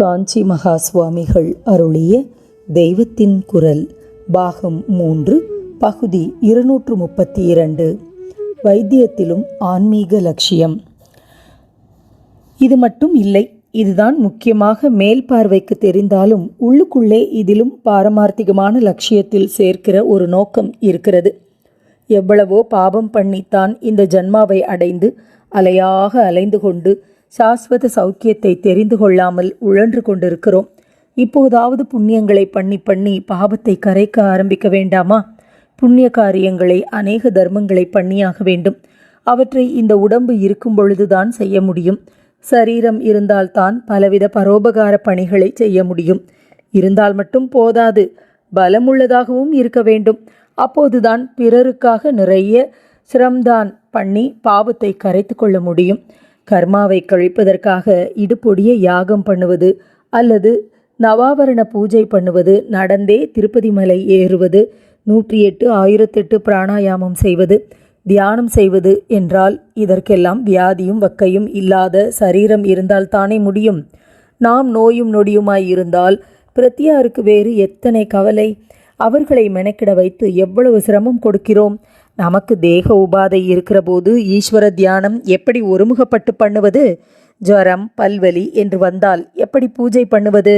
காஞ்சி மகா சுவாமிகள் அருளிய தெய்வத்தின் குரல் பாகம் மூன்று பகுதி இருநூற்று முப்பத்தி இரண்டு. வைத்தியத்திலும் ஆன்மீக லட்சியம். இது மட்டும் இல்லை இதுதான் முக்கியமாக மேல் பார்வைக்கு தெரிந்தாலும் உள்ளுக்குள்ளே இதிலும் பாரமார்த்திகமான லட்சியத்தில் சேர்க்கிற ஒரு நோக்கம் இருக்கிறது. எவ்வளவோ பாபம் பண்ணித்தான் இந்த ஜன்மாவை அடைந்து அலையாக அலைந்து கொண்டு சாஸ்வத சௌக்கியத்தை தெரிந்து கொள்ளாமல் உழன்று கொண்டிருக்கிறோம். இப்போதாவது புண்ணியங்களை பண்ணி பண்ணி பாபத்தை கரைக்க ஆரம்பிக்க வேண்டாமா? புண்ணிய காரியங்களை அநேக தர்மங்களை பண்ணியாக வேண்டும். அவற்றை இந்த உடம்பு இருக்கும் பொழுதுதான் செய்ய முடியும். சரீரம் இருந்தால்தான் பலவித பரோபகார பணிகளை செய்ய முடியும். இருந்தால் மட்டும் போதாது. பலமுள்ளதாகவும் இருக்க வேண்டும். அப்போதுதான் பிறருக்காக நிறைய சிரம்தான் பண்ணி பாவத்தை கரைத்து கொள்ள முடியும். கர்மாவை கழிப்பதற்காக இடுப்பொடிய யாகம் பண்ணுவது அல்லது நவாவரண பூஜை பண்ணுவது நடந்தே திருப்பதி மலை ஏறுவது நூற்றி எட்டு ஆயிரத்தெட்டு பிராணாயாமம் செய்வது தியானம் செய்வது என்றால் இதற்கெல்லாம் வியாதியும் வக்கையும் இல்லாத சரீரம் இருந்தால் தானே முடியும். நாம் நோயும் நொடியுமாய் இருந்தால் பிரத்தியாருக்கு வேறு எத்தனை கவலை? அவர்களை மெனக்கிட வைத்து எவ்வளவு சிரமம் கொடுக்கிறோம்? நமக்கு தேக உபாதை இருக்கிற போது ஈஸ்வர தியானம் எப்படி ஒருமுகப்பட்டு பண்ணுவது? ஜுவரம் பல்வலி என்று வந்தால் எப்படி பூஜை பண்ணுவது?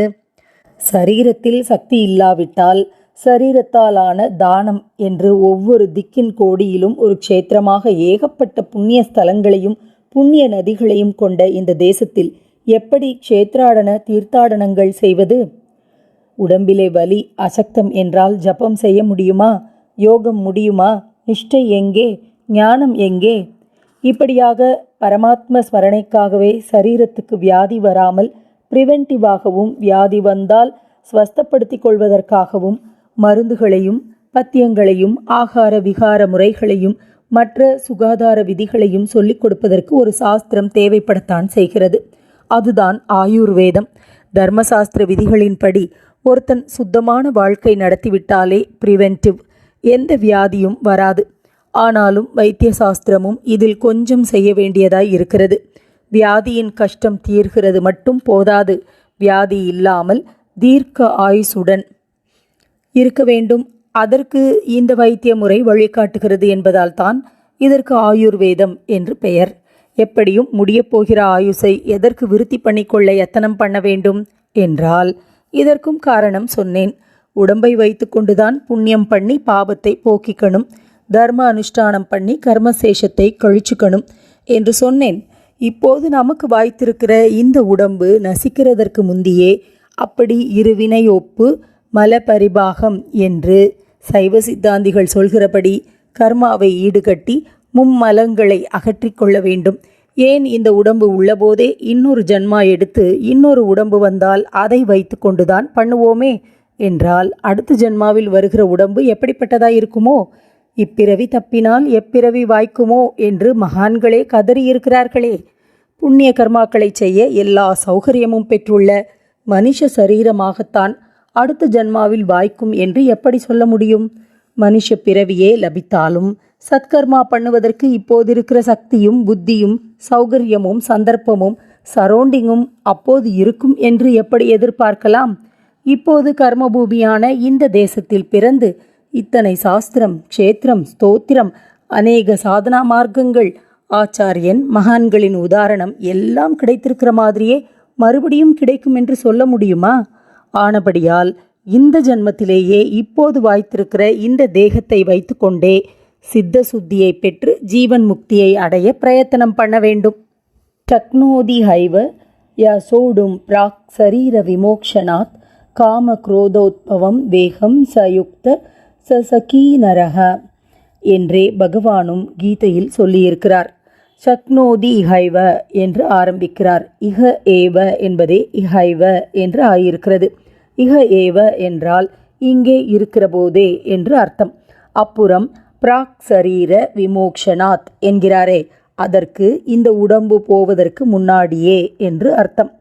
சரீரத்தில் சக்தி இல்லாவிட்டால் சரீரத்தாலான தானம் என்று ஒவ்வொரு திக்கின் கோடியிலும் ஒரு க்ஷேத்திரமாக ஏகப்பட்ட புண்ணிய ஸ்தலங்களையும் புண்ணிய நதிகளையும் கொண்ட இந்த தேசத்தில் எப்படி க்ஷேத்ராடன தீர்த்தாடனங்கள் செய்வது? உடம்பிலே வலி அசக்தம் என்றால் ஜபம் செய்ய முடியுமா? யோகம் முடியுமா? நிஷ்டை எங்கே? ஞானம் எங்கே? இப்படியாக பரமாத்ம ஸ்மரணைக்காகவே சரீரத்துக்கு வியாதி வராமல் ப்ரிவென்டிவாகவும் வியாதி வந்தால் ஸ்வஸ்தப்படுத்தி கொள்வதற்காகவும் மருந்துகளையும் பத்தியங்களையும் ஆகார விகார முறைகளையும் மற்ற சுகாதார விதிகளையும் சொல்லிக் கொடுப்பதற்கு ஒரு சாஸ்திரம் தேவைப்படத்தான் செய்கிறது. அதுதான் ஆயுர்வேதம். தர்மசாஸ்திர விதிகளின்படி ஒருத்தன் சுத்தமான வாழ்க்கை நடத்திவிட்டாலே ப்ரிவென்டிவ். எந்த வியாதியும் வராது. ஆனாலும் வைத்திய சாஸ்திரமும் இதில் கொஞ்சம் செய்ய வேண்டியதாய் இருக்கிறது. வியாதியின் கஷ்டம் தீர்கிறது மட்டும் போதாது. வியாதி இல்லாமல் தீர்க்க ஆயுசுடன் இருக்க வேண்டும். அதற்கு இந்த வைத்திய முறை வழிகாட்டுகிறது என்பதால் தான் இதற்கு ஆயுர்வேதம் என்று பெயர். எப்படியும் முடியப் போகிற ஆயுசை எதற்கு விருத்தி பண்ணிக்கொள்ள எத்தனம் பண்ண வேண்டும் என்றால் இதற்கும் காரணம் சொன்னேன். உடம்பை வைத்துக்கொண்டுதான் புண்ணியம் பண்ணி பாபத்தை போக்கிக்கணும். தர்ம அனுஷ்டானம் பண்ணி கர்மசேஷத்தை கழிச்சுக்கணும் என்று சொன்னேன். இப்போது நமக்கு வாய்த்திருக்கிற இந்த உடம்பு நசிக்கிறதற்கு முந்தியே அப்படி இருவினை ஒப்பு மல பரிபாகம் என்று சைவ சித்தாந்திகள் சொல்கிறபடி கர்மாவை ஈடுகட்டி மும்மலங்களை அகற்றிக்கொள்ள வேண்டும். ஏன் இந்த உடம்பு உள்ளபோதே இன்னொரு ஜன்மா எடுத்து இன்னொரு உடம்பு வந்தால் அதை வைத்து கொண்டுதான் பண்ணுவோமே என்றால் அடுத்த ஜென்மாவில் வருகிற உடம்பு எப்படிப்பட்டதாய் இருக்குமோ? இப்பிறவி தப்பினால் எப்பிறவி வாய்க்குமோ? என்று மகான்களே கதறியிருக்கிறார்களே. புண்ணிய கர்மாக்களை செய்ய எல்லா சௌகரியமும் பெற்றுள்ள மனுஷ சரீரமாகத்தான் அடுத்த ஜென்மாவில் வாய்க்கும் என்று எப்படி சொல்ல முடியும்? மனுஷ பிறவியே லபித்தாலும் சத்கர்மா பண்ணுவதற்கு இப்போது இருக்கிற சக்தியும் புத்தியும் சௌகரியமும் சந்தர்ப்பமும் சரௌண்டிங்கும் அப்போது இருக்கும் என்று எப்படி எதிர்பார்க்கலாம்? இப்போது கர்மபூமியான இந்த தேசத்தில் பிறந்து இத்தனை சாஸ்திரம் க்ஷேத்திரம் ஸ்தோத்திரம் அநேக சாதனா மார்க்கங்கள் ஆச்சாரியன் மகான்களின் உதாரணம் எல்லாம் கிடைத்திருக்கிற மாதிரியே மறுபடியும் கிடைக்கும் என்று சொல்ல முடியுமா? ஆனபடியால் இந்த ஜன்மத்திலேயே இப்போது வாய்த்திருக்கிற இந்த தேகத்தை வைத்துக்கொண்டே சித்த சுத்தியை பெற்று ஜீவன் முக்தியை அடைய பிரயத்தனம் பண்ண வேண்டும். டக்னோதி ஹைவ யசோடும் பிராக் சரீர விமோக்ஷனாத் காம குரோதோத்பவம் வேகம் சயுக்த சசகீனரக என்றே பகவானும் கீதையில் சொல்லியிருக்கிறார். சக்னோதி இஹைவ என்று ஆரம்பிக்கிறார். இஹ ஏவ என்பதே இஹைவ என்று ஆயிருக்கிறது. இஹ ஏவ என்றால் இங்கே இருக்கிற போதே என்று அர்த்தம். அப்புறம் பிராக் சரீர விமோக்ஷனாத் என்கிறாரே. அதற்கு இந்த உடம்பு போவதற்கு முன்னாடியே என்று அர்த்தம்.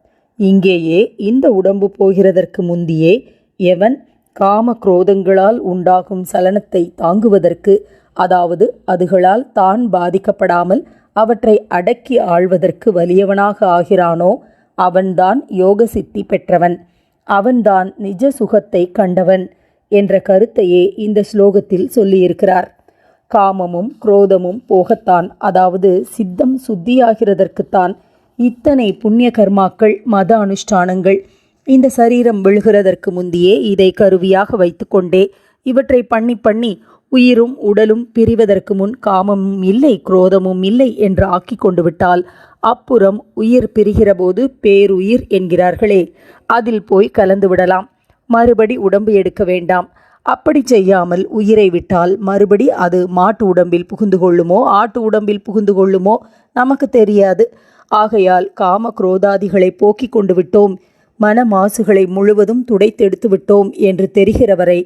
இங்கேயே இந்த உடம்பு போகிறதற்கு முந்தியே எவன் காம குரோதங்களால் உண்டாகும் சலனத்தை தாங்குவதற்கு அதாவது அதுகளால் தான் பாதிக்கப்படாமல் அவற்றை அடக்கி ஆள்வதற்கு வலியவனாக ஆகிறானோ அவன்தான் யோக சித்தி பெற்றவன். அவன்தான் நிஜ சுகத்தை கண்டவன் என்ற கருத்தையே இந்த ஸ்லோகத்தில் சொல்லியிருக்கிறார். காமமும் குரோதமும் போகத்தான் அதாவது சித்தம் சுத்தியாகிறதற்குத்தான் இத்தனை புண்ணிய கர்மாக்கள் மத அனுஷ்டானங்கள். இந்த சரீரம் விழுகிறதற்கு முந்தியே இதை கருவியாக வைத்துக்கொண்டே இவற்றை பண்ணி பண்ணி உயிரும் உடலும் பிரிவதற்கு முன் காமமும் இல்லை குரோதமும் இல்லை என்று ஆக்கி கொண்டு விட்டால் அப்புறம் உயிர் பிரிகிறபோது பேருயிர் என்கிறார்களே. அதில் போய் கலந்து விடலாம். மறுபடி உடம்பு எடுக்க வேண்டாம். அப்படி செய்யாமல் உயிரை விட்டால் மறுபடி அது மாட்டு உடம்பில் புகுந்து கொள்ளுமோ ஆட்டு உடம்பில் புகுந்து கொள்ளுமோ நமக்கு தெரியாது. ஆகையால் காம குரோதாதிகளை போக்கிக் கொண்டு விட்டோம். மன மாசுகளை முழுவதும் துடைத்தெடுத்து விட்டோம் என்று தெரிகிறவரை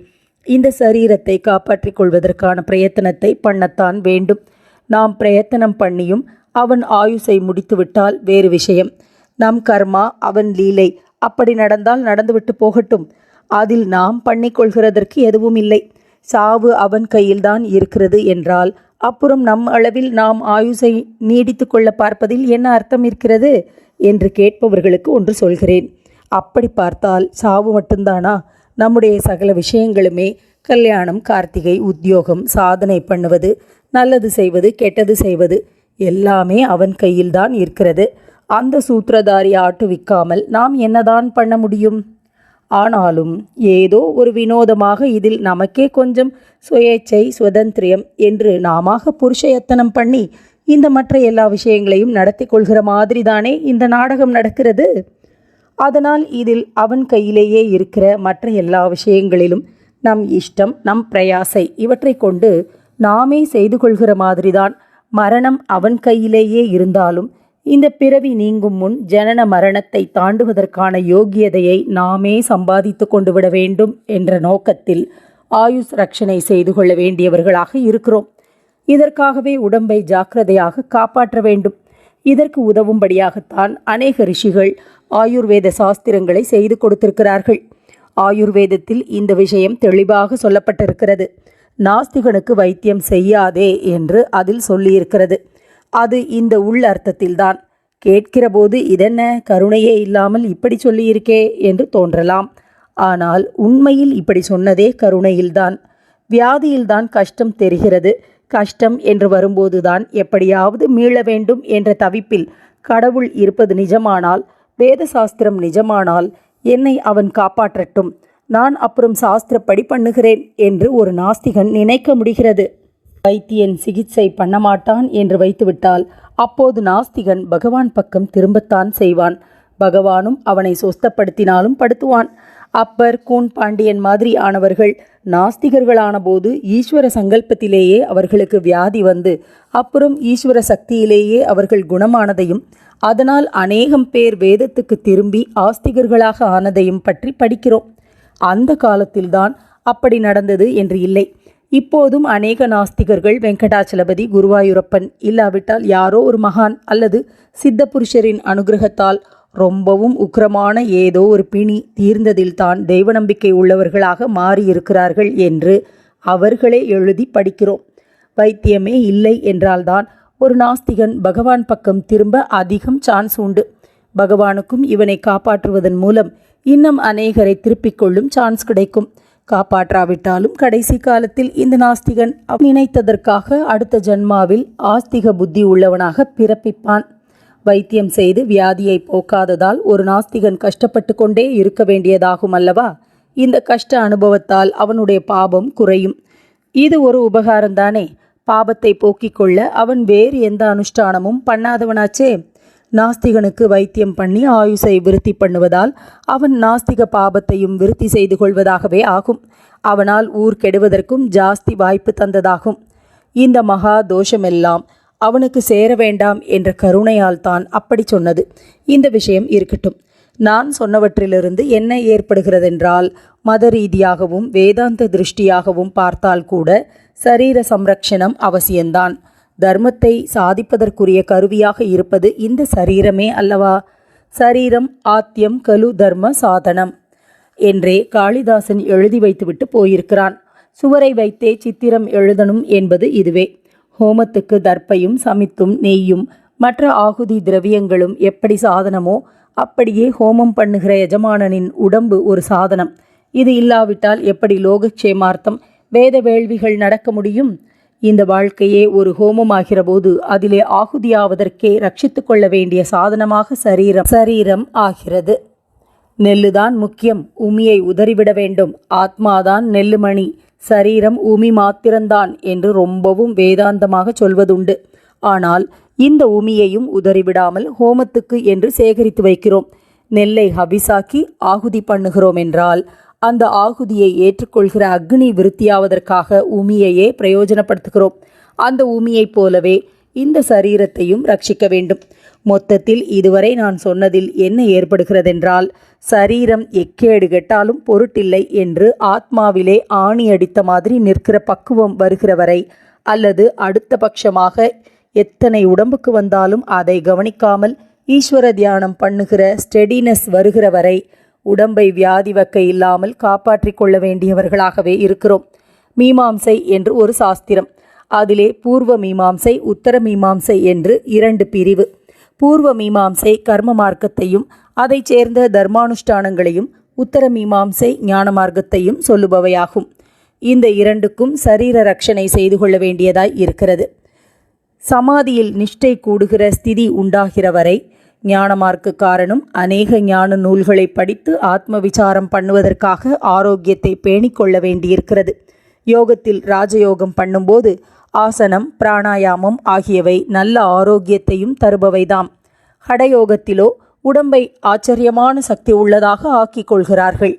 இந்த சரீரத்தை காப்பாற்றிக் கொள்வதற்கான பிரயத்தனத்தை பண்ணத்தான் வேண்டும். நாம் பிரயத்தனம் பண்ணியும் அவன் ஆயுசை முடித்துவிட்டால் வேறு விஷயம். நம் கர்மா அவன் லீலை. அப்படி நடந்தால் நடந்துவிட்டு போகட்டும். அதில் நாம் பண்ணிக்கொள்கிறதற்கு எதுவும் இல்லை சாவு அவன் கையில்தான் இருக்கிறது என்றால் அப்புறம் நம் அளவில் நாம் ஆயுசை நீடித்து கொள்ள பார்ப்பதில் என்ன அர்த்தம் இருக்கிறது? என்று கேட்பவர்களுக்கு ஒன்று சொல்கிறேன். அப்படி பார்த்தால் சாவு மட்டும்தானா? நம்முடைய சகல விஷயங்களுமே கல்யாணம் கார்த்திகை உத்தியோகம் சாதனை பண்ணுவது நல்லது செய்வது கெட்டது செய்வது எல்லாமே அவன் கையில்தான் இருக்கிறது. அந்த சூத்திரதாரி ஆட்டுவிக்காமல் நாம் என்னதான் பண்ண முடியும்? ஆனாலும் ஏதோ ஒரு வினோதமாக இதில் நமக்கே கொஞ்சம் சுயேச்சை சுதந்திரியம் என்று நாமாக புருஷயத்தனம் பண்ணி இந்த மற்ற எல்லா விஷயங்களையும் நடத்தி கொள்கிற மாதிரி தானே இந்த நாடகம் நடக்கிறது? அதனால் இதில் அவன் கையிலேயே இருக்கிற மற்ற எல்லா விஷயங்களிலும் நம் இஷ்டம் நம் பிரயாசை இவற்றை கொண்டு நாமே செய்து கொள்கிற மாதிரிதான் மரணம் அவன் கையிலேயே இருந்தாலும் இந்த பிறவி நீங்கும் முன் ஜனன மரணத்தை தாண்டுவதற்கான யோகியதையை நாமே சம்பாதித்து கொண்டு விட வேண்டும் என்ற நோக்கத்தில் ஆயுஷ் ரட்சணை செய்து கொள்ள வேண்டியவர்களாக இருக்கிறோம். இதற்காகவே உடம்பை ஜாக்கிரதையாக காப்பாற்ற வேண்டும். இதற்கு உதவும்படியாகத்தான் அநேக ரிஷிகள் ஆயுர்வேத சாஸ்திரங்களை செய்து கொடுத்திருக்கிறார்கள். ஆயுர்வேதத்தில் இந்த விஷயம் தெளிவாக சொல்லப்பட்டிருக்கிறது. நாஸ்திகனுக்கு வைத்தியம் செய்யாதே என்று அதில் சொல்லியிருக்கிறது. அது இந்த உள் அர்த்தத்தில்தான். கேட்கிறபோது இதென்ன? கருணையே இல்லாமல் இப்படி சொல்லியிருக்கே என்று தோன்றலாம். ஆனால் உண்மையில் இப்படி சொன்னதே கருணையில்தான். வியாதியில்தான் கஷ்டம் தெரிகிறது. கஷ்டம் என்று வரும்போதுதான் எப்படியாவது மீள வேண்டும் என்ற தவிப்பில் கடவுள் இருப்பது நிஜமானால் வேத சாஸ்திரம் நிஜமானால் என்னை அவன் காப்பாற்றட்டும். நான் அப்புறம் சாஸ்திரப்படி பண்ணுகிறேன் என்று ஒரு நாஸ்திகன் நினைக்க முடிகிறது. வைத்தியன் சிகிச்சை பண்ண மாட்டான் என்று வைத்துவிட்டால் அப்போது நாஸ்திகன் பகவான் பக்கம் திரும்பத்தான் செய்வான். பகவானும் அவனை சொஸ்தப்படுத்தினாலும் படுத்துவான். அப்பர் கூன் பாண்டியன் மாதிரி ஆனவர்கள் நாஸ்திகர்களான போது ஈஸ்வர சங்கல்பத்திலேயே அவர்களுக்கு வியாதி வந்து அப்புறம் ஈஸ்வர சக்தியிலேயே அவர்கள் குணமானதையும் அதனால் அநேகம் பேர் வேதத்துக்கு திரும்பி ஆஸ்திகர்களாக ஆனதையும் பற்றி படிக்கிறோம். அந்த காலத்தில்தான் அப்படி நடந்தது என்று இல்லை. இப்போதும் அநேக நாஸ்திகர்கள் வெங்கடாச்சலபதி குருவாயூரப்பன் இல்லாவிட்டால் யாரோ ஒரு மகான் அல்லது சித்த புருஷரின் அனுகிரகத்தால் ரொம்பவும் உக்கிரமான ஏதோ ஒரு பிணி தீர்ந்ததில்தான் தெய்வ நம்பிக்கை உள்ளவர்களாக மாறியிருக்கிறார்கள் என்று அவர்களே எழுதி படிக்கிறோம். வைத்தியமே இல்லை என்றால்தான் ஒரு நாஸ்திகன் பகவான் பக்கம் திரும்ப அதிகம் சான்ஸ் உண்டு. பகவானுக்கும் இவனை காப்பாற்றுவதன் மூலம் இன்னும் அநேகரை திருப்பிக் கொள்ளும் சான்ஸ் கிடைக்கும். காப்பாற்றாவிட்டாலும் கடைசி காலத்தில் இந்த நாஸ்திகன் நினைத்ததற்காக அடுத்த ஜன்மாவில் ஆஸ்திக புத்தி உள்ளவனாக பிறப்பிப்பான். வைத்தியம் செய்து வியாதியை போக்காததால் ஒரு நாஸ்திகன் கஷ்டப்பட்டு கொண்டே இருக்க வேண்டியதாகும் அல்லவா? இந்த கஷ்ட அனுபவத்தால் அவனுடைய பாபம் குறையும். இது ஒரு உபகாரம்தானே? பாபத்தை போக்கிக் கொள்ள அவன் வேறு எந்த அனுஷ்டானமும் பண்ணாதவனாச்சே? நாஸ்திகனுக்கு வைத்தியம் பண்ணி ஆயுசை விருத்தி பண்ணுவதால் அவன் நாஸ்திக பாபத்தையும் விருத்தி செய்து கொள்வதாகவே ஆகும். அவனால் ஊர் கெடுவதற்கும் ஜாஸ்தி வாய்ப்பு தந்ததாகும். இந்த மகா தோஷமெல்லாம் அவனுக்கு சேர வேண்டாம் என்ற கருணையால் தான் அப்படி சொன்னது. இந்த விஷயம் இருக்கட்டும். நான் சொன்னவற்றிலிருந்து என்ன ஏற்படுகிறதென்றால் மத ரீதியாகவும் வேதாந்த திருஷ்டியாகவும் பார்த்தால் கூட சரீர சம்ரக்ஷணம் அவசியம்தான். தர்மத்தை சாதிப்பதற்குரிய கருவியாக இருப்பது இந்த சரீரமே அல்லவா? சரீரம் ஆத்தியம் கலு தர்ம சாதனம் என்றே காளிதாசன் எழுதி வைத்துவிட்டு போயிருக்கிறான். சுவரை வைத்தே சித்திரம் எழுதணும் என்பது இதுவே. ஹோமத்துக்கு தர்ப்பையும் சமித்தும் நெய்யும் மற்ற ஆகுதி திரவியங்களும் எப்படி சாதனமோ அப்படியே ஹோமம் பண்ணுகிற எஜமானனின் உடம்பு ஒரு சாதனம். இது இல்லாவிட்டால் எப்படி லோகக்ஷேமார்த்தம் வேத வேள்விகள் நடக்க முடியும்? இந்த வாழ்க்கையே ஒரு ஹோமமாகிற போது அதிலே ஆகுதியாவதற்கே ரட்சித்து கொள்ள வேண்டிய சாதனமாக சரீரம் சரீரம் ஆகிறது. நெல்லுதான் முக்கியம். உமியை உதறிவிட வேண்டும். ஆத்மாதான் நெல்லுமணி. சரீரம் உமி மாத்திரம்தான் என்று ரொம்பவும் வேதாந்தமாக சொல்வதுண்டு. ஆனால் இந்த உமியையும் உதறிவிடாமல் ஹோமத்துக்கு என்று சேகரித்து வைக்கிறோம். நெல்லை ஹபிசாக்கி ஆகுதி பண்ணுகிறோம் என்றால் அந்த ஆகுதியை ஏற்றுக்கொள்கிற அக்னி விருத்தியாவதற்காக உமியையே பிரயோஜனப்படுத்துகிறோம். அந்த உமியைப் போலவே இந்த சரீரத்தையும் ரட்சிக்க வேண்டும். மொத்தத்தில் இதுவரை நான் சொன்னதில் என்ன ஏற்படுகிறதென்றால் சரீரம் எக்கேடு கெட்டாலும் பொருட்டில்லை என்று ஆத்மாவிலே ஆணி அடித்த மாதிரி நிற்கிற பக்குவம் வருகிற வரை அல்லது அடுத்த பட்சமாக எத்தனை உடம்புக்கு வந்தாலும் அதை கவனிக்காமல் ஈஸ்வர தியானம் பண்ணுகிற ஸ்டெடினஸ் வருகிற வரை உடம்பை வியாதி வக்க இல்லாமல் காப்பாற்றிக் கொள்ள வேண்டியவர்களாகவே இருக்கிறோம். மீமாம்சை என்று ஒரு சாஸ்திரம். அதிலே பூர்வ மீமாம்சை உத்தர மீமாம்சை என்று இரண்டு பிரிவு. பூர்வ மீமாம்சை கர்ம மார்க்கத்தையும் அதைச் சேர்ந்த தர்மானுஷ்டானங்களையும் உத்தர மீமாம்சை ஞான மார்க்கத்தையும் சொல்லுபவையாகும். இந்த இரண்டுக்கும் சரீர ரட்சணை செய்து கொள்ள வேண்டியதாய் இருக்கிறது. சமாதியில் நிஷ்டை கூடுகிற ஸ்திதி உண்டாகிற வரை ஞானமார்க்குக்காரனும் அநேக ஞான நூல்களை படித்து ஆத்ம விசாரம் பண்ணுவதற்காக ஆரோக்கியத்தை பேணிக்கொள்ள வேண்டியிருக்கிறது. யோகத்தில் ராஜயோகம் பண்ணும்போது ஆசனம் பிராணாயாமம் ஆகியவை நல்ல ஆரோக்கியத்தையும் தருபவைதாம். ஹடயோகத்திலோ உடம்பை ஆச்சரியமான சக்தி உள்ளதாக ஆக்கிக் கொள்கிறார்கள்.